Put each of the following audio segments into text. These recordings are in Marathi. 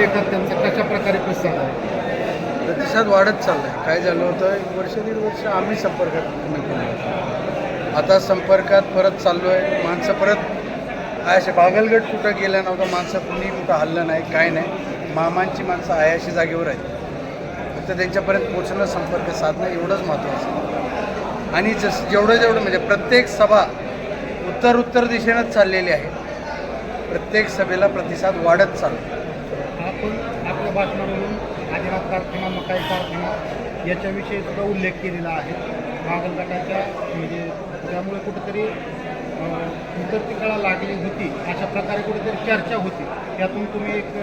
कार्यकर्त्यांचा कशा प्रकारे प्रतिसाद आहे? प्रतिसाद वाढत चाललाय. काय झालं होतं? एक वर्ष दीड वर्ष आम्ही संपर्कात नव्हतो आता संपर्कात परत चाललो आहे. माणसं परत आयाशी बागलगड कुठं गेल्या नव्हतं माणसं कुणी कुठं हल्लं नाही काय नाही. मामांची माणसं आयाशी जागेवर आहेत. फक्त त्यांच्यापर्यंत पोचणं संपर्क साधणं एवढंच महत्त्वाचं आणि जस जेवढं जेवढं म्हणजे प्रत्येक सभा उत्तर उत्तर दिशेनंच चाललेली आहे. प्रत्येक सभेला प्रतिसाद वाढत चालला. भाषणावरून आदिनाथ कारखाना मकाई कारखिना याच्याविषयी सुद्धा उल्लेख केलेला आहे. मागल गटाच्या म्हणजे त्यामुळे कुठेतरी अं, कळा लागली होती. अशा प्रकारे कुठेतरी चर्चा होती. त्यातून तुम्ही एक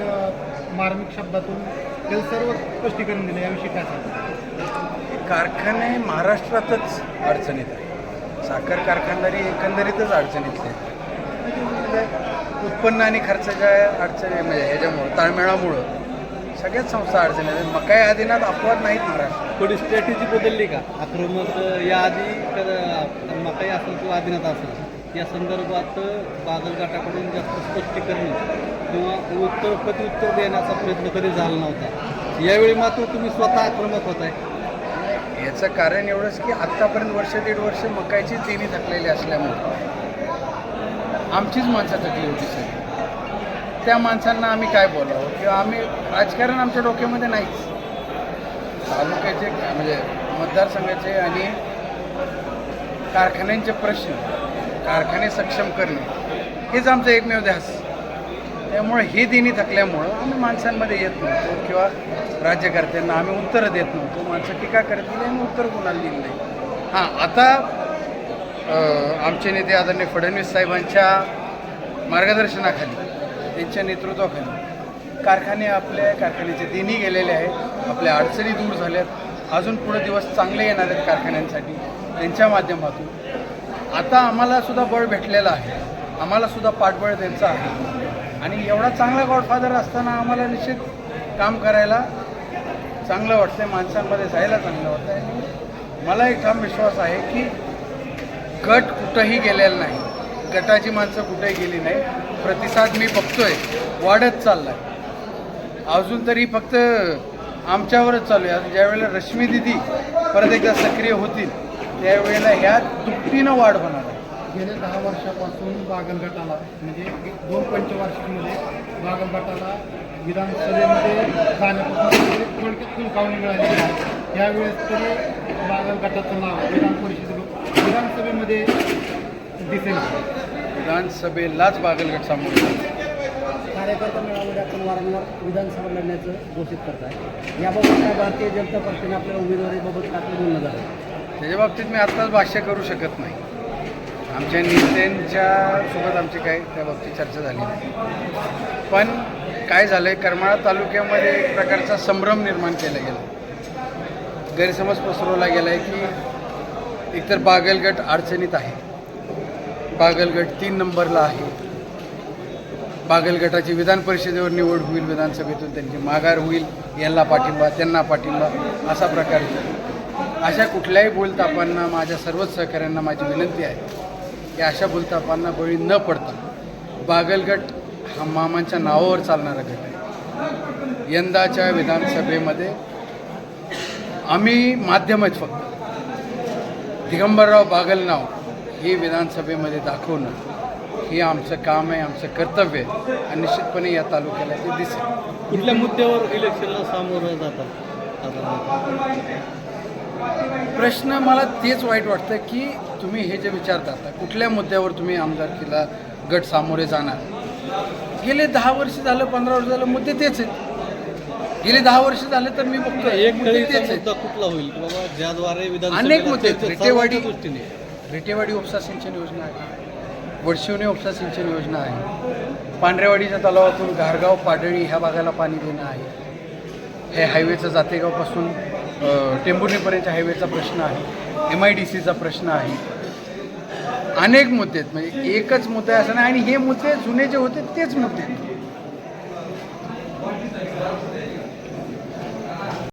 मार्मिक शब्दातून ते सर्व स्पष्टीकरण दिलं. याविषयी काय सांगतो कारखाने महाराष्ट्रातच अडचणीत आहे. साखर कारखानदारी एकंदरीतच अडचणीत आहे. उत्पन्न आणि खर्चाच्या अडचणी म्हणजे ह्याच्यामुळं ताळमेळामुळं सगळ्याच संस्था अडचणीत आहेत. मकाई आदिनाथ अपवाद नाहीत महाराष्ट्र थोडी स्ट्रॅटेजी बदलली का? आक्रमक याआधी तर मकाई असेल किंवा आदिनाथ असेल या संदर्भात बादल गटाकडून जास्त स्पष्टीकरण किंवा उत्तर प्रत्युत्तर देण्याचा प्रयत्न कधी झाला नव्हता? यावेळी मात्र तुम्ही स्वतः आक्रमक होत आहे याचं कारण एवढंच की आत्तापर्यंत वर्ष दीड वर्ष मकाईचीच देणी थकलेली असल्यामुळे. आमचीच माणसं थकली होती सगळी त्या माणसांना आम्ही काय बोलावं किंवा आम्ही राजकारण आमच्या डोक्यामध्ये नाहीच. तालुक्याचे म्हणजे मतदारसंघाचे आणि कारखान्यांचे प्रश्न कारखाने सक्षम करणे हेच आमचं एकमेव ध्यास. त्यामुळे हे दिनी थकल्यामुळं आम्ही माणसांमध्ये येत नव्हतो किंवा राज्यकर्त्यांना आम्ही उत्तरं देत नव्हतो. माणसं टीका करतील आणि उत्तर कुणाला दिलं नाही. हां आता आमचे नेते आदरणीय फडणवीस साहेबांच्या मार्गदर्शनाखाली त्यांच्या नेतृत्वाखाली. कारखाने आपल्या कारखान्याचे देणी गेलेले आहेत. आपल्या अडचणी दूर झाल्यात. अजून पुढे दिवस चांगले येणार आहेत कारखान्यांसाठी. त्यांच्या माध्यमातून. आता आम्हाला सुद्धा बळ भेटलेलं आहे. आम्हाला सुद्धा पाठबळ त्यांचं आहे. आणि एवढा चांगला गॉडफादर असताना आम्हाला निश्चित काम करायला चांगलं वाटतंय. माणसांमध्ये जायला चांगलं वाटतं आणि मला एक ठाम विश्वास आहे की गट कुठंही गेलेला नाही. गटाची माणसं कुठेही गेली नाही प्रतिसाद मी बघतोय. वाढत चाललाय. अजून तरी फक्त आमच्यावरच चालू आहे. ज्यावेळेला रश्मी दिदी परत एकदा सक्रिय होतील त्यावेळेला ह्या दुपटीनं वाढ होणार आहे. गेल्या दहा वर्षापासून बागलगटाला म्हणजे दोन पंचवार्षिकमध्ये बागलगटाला विधानसभेमध्ये जाण्यापासून फुलकावणी मिळाली आहे. यावेळेस तरी बागलगटाचं नाव विधान परिषद विधानसभेमध्ये दिसेल. विधानसभेलाच बागलगट सामोरे. कार्यकर्ता मेळाव्यामध्ये आपण वारंवार विधानसभा लढण्याचं घोषित करत आहे याबाबत काय भारतीय जनता पक्षाने आपल्या उमेदवारीबाबत काय आपलं बोलणं झालं? त्याच्या बाबतीत मी आत्ताच भाष्य करू शकत नाही. आमच्या नेत्यांच्या सोबत आमची काही त्या बाबतीत चर्चा झाली नाही. पण काय झालं आहे करमाळा तालुक्यामध्ये एक प्रकारचा संभ्रम निर्माण केला गेला. गैरसमज पसरवला गेला आहे की एकतर बागलगट अडचणीत आहे. बागलगट तीन नंबरला आहे. बागलगटाची विधान परिषदेवर निवड होईल विधानसभेतून त्यांची माघार होईल यांना पाठिंबा त्यांना पाठिंबा असा प्रकार अशा कुठल्याही बोलतापांना माझ्या सर्वच सहकाऱ्यांना माझी विनंती आहे की अशा बोलतापांना बळी न पडता बागलगट हा मामांच्या नावावर चालणारा गट आहे. यंदाच्या विधानसभेमध्ये आम्ही माध्यम आहेत फक्त. दिगंबरराव बागल नाव. हे विधानसभेमध्ये दाखवणं हे आमचं काम आहे आमचं कर्तव्य आहे आणि निश्चितपणे या तालुक्याला ते दिसेल. कुठल्या मुद्द्यावर इलेक्शनला सामोरं जातात? प्रश्न मला तेच वाईट वाटतं की तुम्ही हे जे विचारता आता कुठल्या मुद्द्यावर तुम्ही आमदारकीला गट सामोरे जाणार? गेले दहा वर्ष झालं पंधरा वर्ष झालं मुद्दे तेच आहेत. गेले दहा वर्ष झाले तर मी बघतो एक मुद्दे मुद्दा कुठला होईल? बाबा ज्याद्वारे अनेक मुद्दे. रिटेवाडी रेटेवाडी उपसा सिंचन योजना आहे. वडशिवणे उपसा सिंचन योजना आहे. पांढरेवाडीच्या तलावातून घारगाव पाडळी ह्या भागाला पाणी देणं आहे. हे हायवेचं जातेगावपासून अ, हायवेचा प्रश्न आहे. एम आय डी सीचा प्रश्न आहे. अनेक मुद्दे आहेत. म्हणजे एकच मुद्दा असं नाही. आणि हे मुद्दे जुने जे होते तेच मुद्दे आहेत.